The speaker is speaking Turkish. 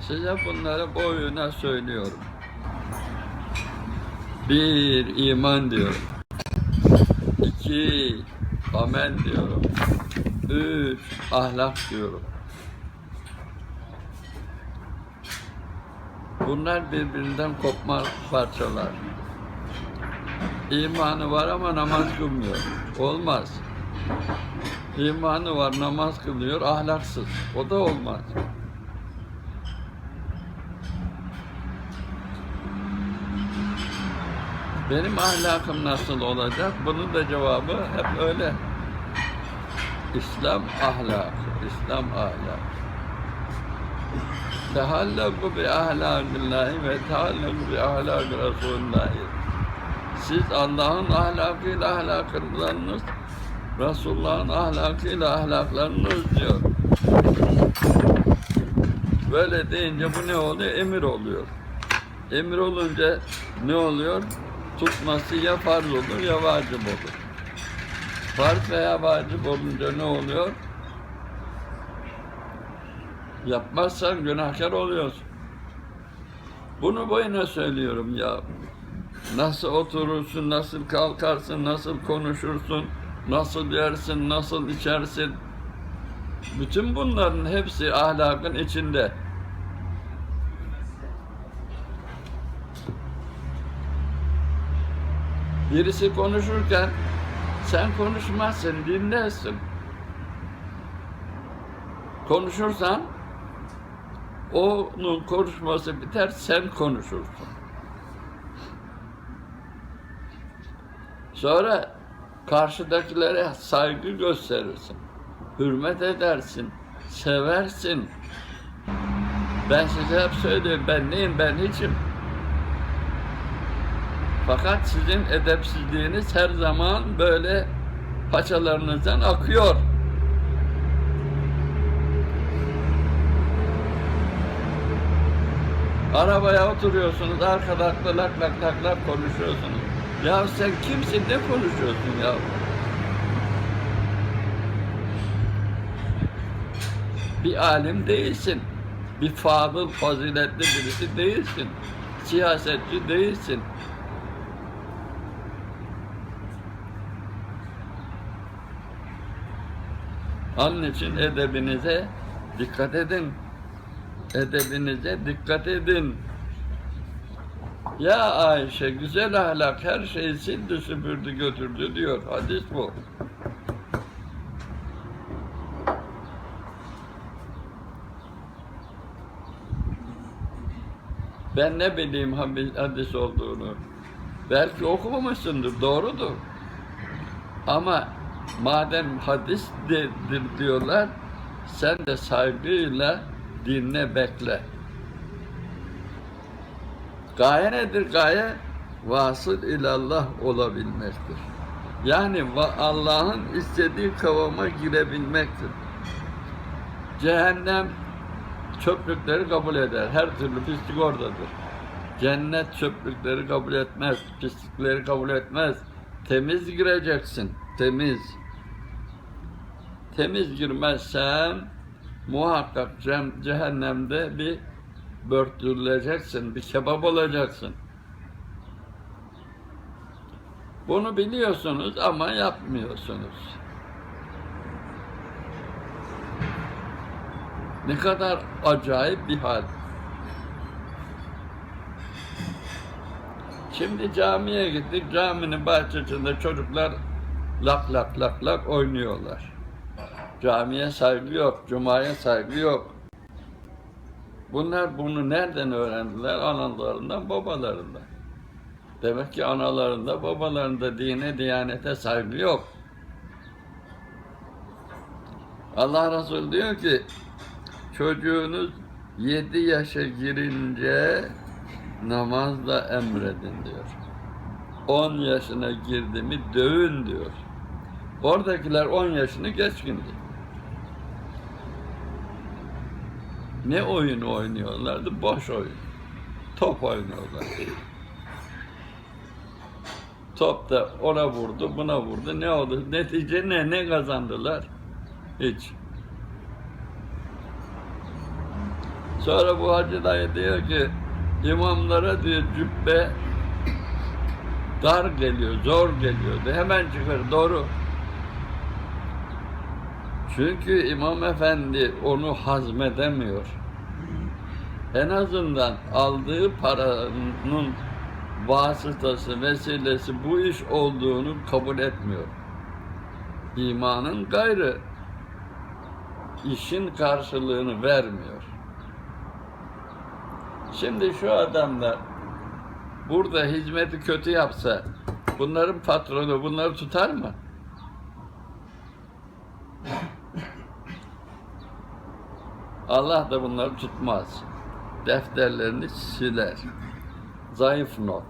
Size bunları boyuna söylüyorum. Bir, iman diyorum. İki, amel diyorum. Üç, ahlak diyorum. Bunlar birbirinden kopma parçalar. İmanı var ama namaz kılmıyor. Olmaz. İmanı var, namaz kılıyor, ahlaksız. O da olmaz. Benim ahlakım nasıl olacak? Bunun da cevabı hep öyle. İslam ahlakı, İslam ahlakı. Tehallaku bi ahlakillahi ve tehallaku bi ahlaki Resulullahi. Siz Allah'ın ahlakıyla ahlaklarınız, Resulullah'ın ahlakıyla ahlaklarınız diyor. Böyle deyince bu ne oluyor? Emir oluyor. Emir olunca ne oluyor? Tutması ya farz olur ya vacip olur. Farz veya vacip olunca ne oluyor? Yapmazsan günahkar oluyorsun. Bunu boyuna söylüyorum ya. Nasıl oturursun, nasıl kalkarsın, nasıl konuşursun, nasıl yersin, nasıl içersin. Bütün bunların hepsi ahlakın içinde. Birisi konuşurken sen konuşmazsın, dinlersin. Konuşursan onun konuşması biter, sen konuşursun. Sonra karşıdakilere saygı gösterirsin. Hürmet edersin, seversin. Ben size hep söylüyorum, ben neyim, ben hiçim. Fakat sizin edepsizliğiniz her zaman böyle paçalarınızdan akıyor. Arabaya oturuyorsunuz, arkada lak lak lak lak konuşuyorsunuz. Ya sen kimsin, ne konuşuyorsun ya? Bir alim değilsin. Bir fadıl, faziletli birisi değilsin. Siyasetçi değilsin. Onun için edebinize dikkat edin. Edebinize dikkat edin. Ya Ayşe güzel ahlak her şeyi sildi süpürdü götürdü diyor. Hadis bu. Ben ne bileyim hadis- olduğunu. Belki okumamışsındır, doğrudur. Ama madem hadisdir diyorlar, sen de saygıyla dinle bekle. Gaye nedir gaye? Vasıl ilallah olabilmektir. Yani Allah'ın istediği kavama girebilmektir. Cehennem çöplükleri kabul eder. Her türlü pislik oradadır. Cennet çöplükleri kabul etmez, pislikleri kabul etmez. Temiz gireceksin, temiz. Temiz girmezsen muhakkak cehennemde bir börtürüleceksin, bir kebap olacaksın. Bunu biliyorsunuz ama yapmıyorsunuz. Ne kadar acayip bir hal. Şimdi camiye gittik. Caminin bahçesinde çocuklar lak lak lak lak oynuyorlar. Camiye saygı yok, cumaya saygı yok. Bunlar bunu nereden öğrendiler? Analarından, babalarından. Demek ki analarında, babalarında dine, diyanete saygı yok. Allah Resulü diyor ki, çocuğunuz yedi yaşa girince namazla emredin diyor. 10 yaşına girdi mi dövün diyor. Oradakiler 10 yaşını geçkindi. Ne oyunu oynuyorlardı? Boş oyun. Top oynuyorlar. Top da ona vurdu, buna vurdu. Ne oldu? Netice ne? Ne kazandılar? Hiç. Sonra bu hacı dayı diyor ki imamlara diyor cübbe dar geliyor, zor geliyor. De hemen çıkar. Doğru. Çünkü İmam Efendi onu hazmedemiyor. En azından aldığı paranın vasıtası, vesilesi bu iş olduğunu kabul etmiyor. İmanın gayrı işin karşılığını vermiyor. Şimdi şu adamlar burada hizmeti kötü yapsa bunların patronu bunları tutar mı? Allah da bunları tutmaz. Defterlerini siler. Zayıf not.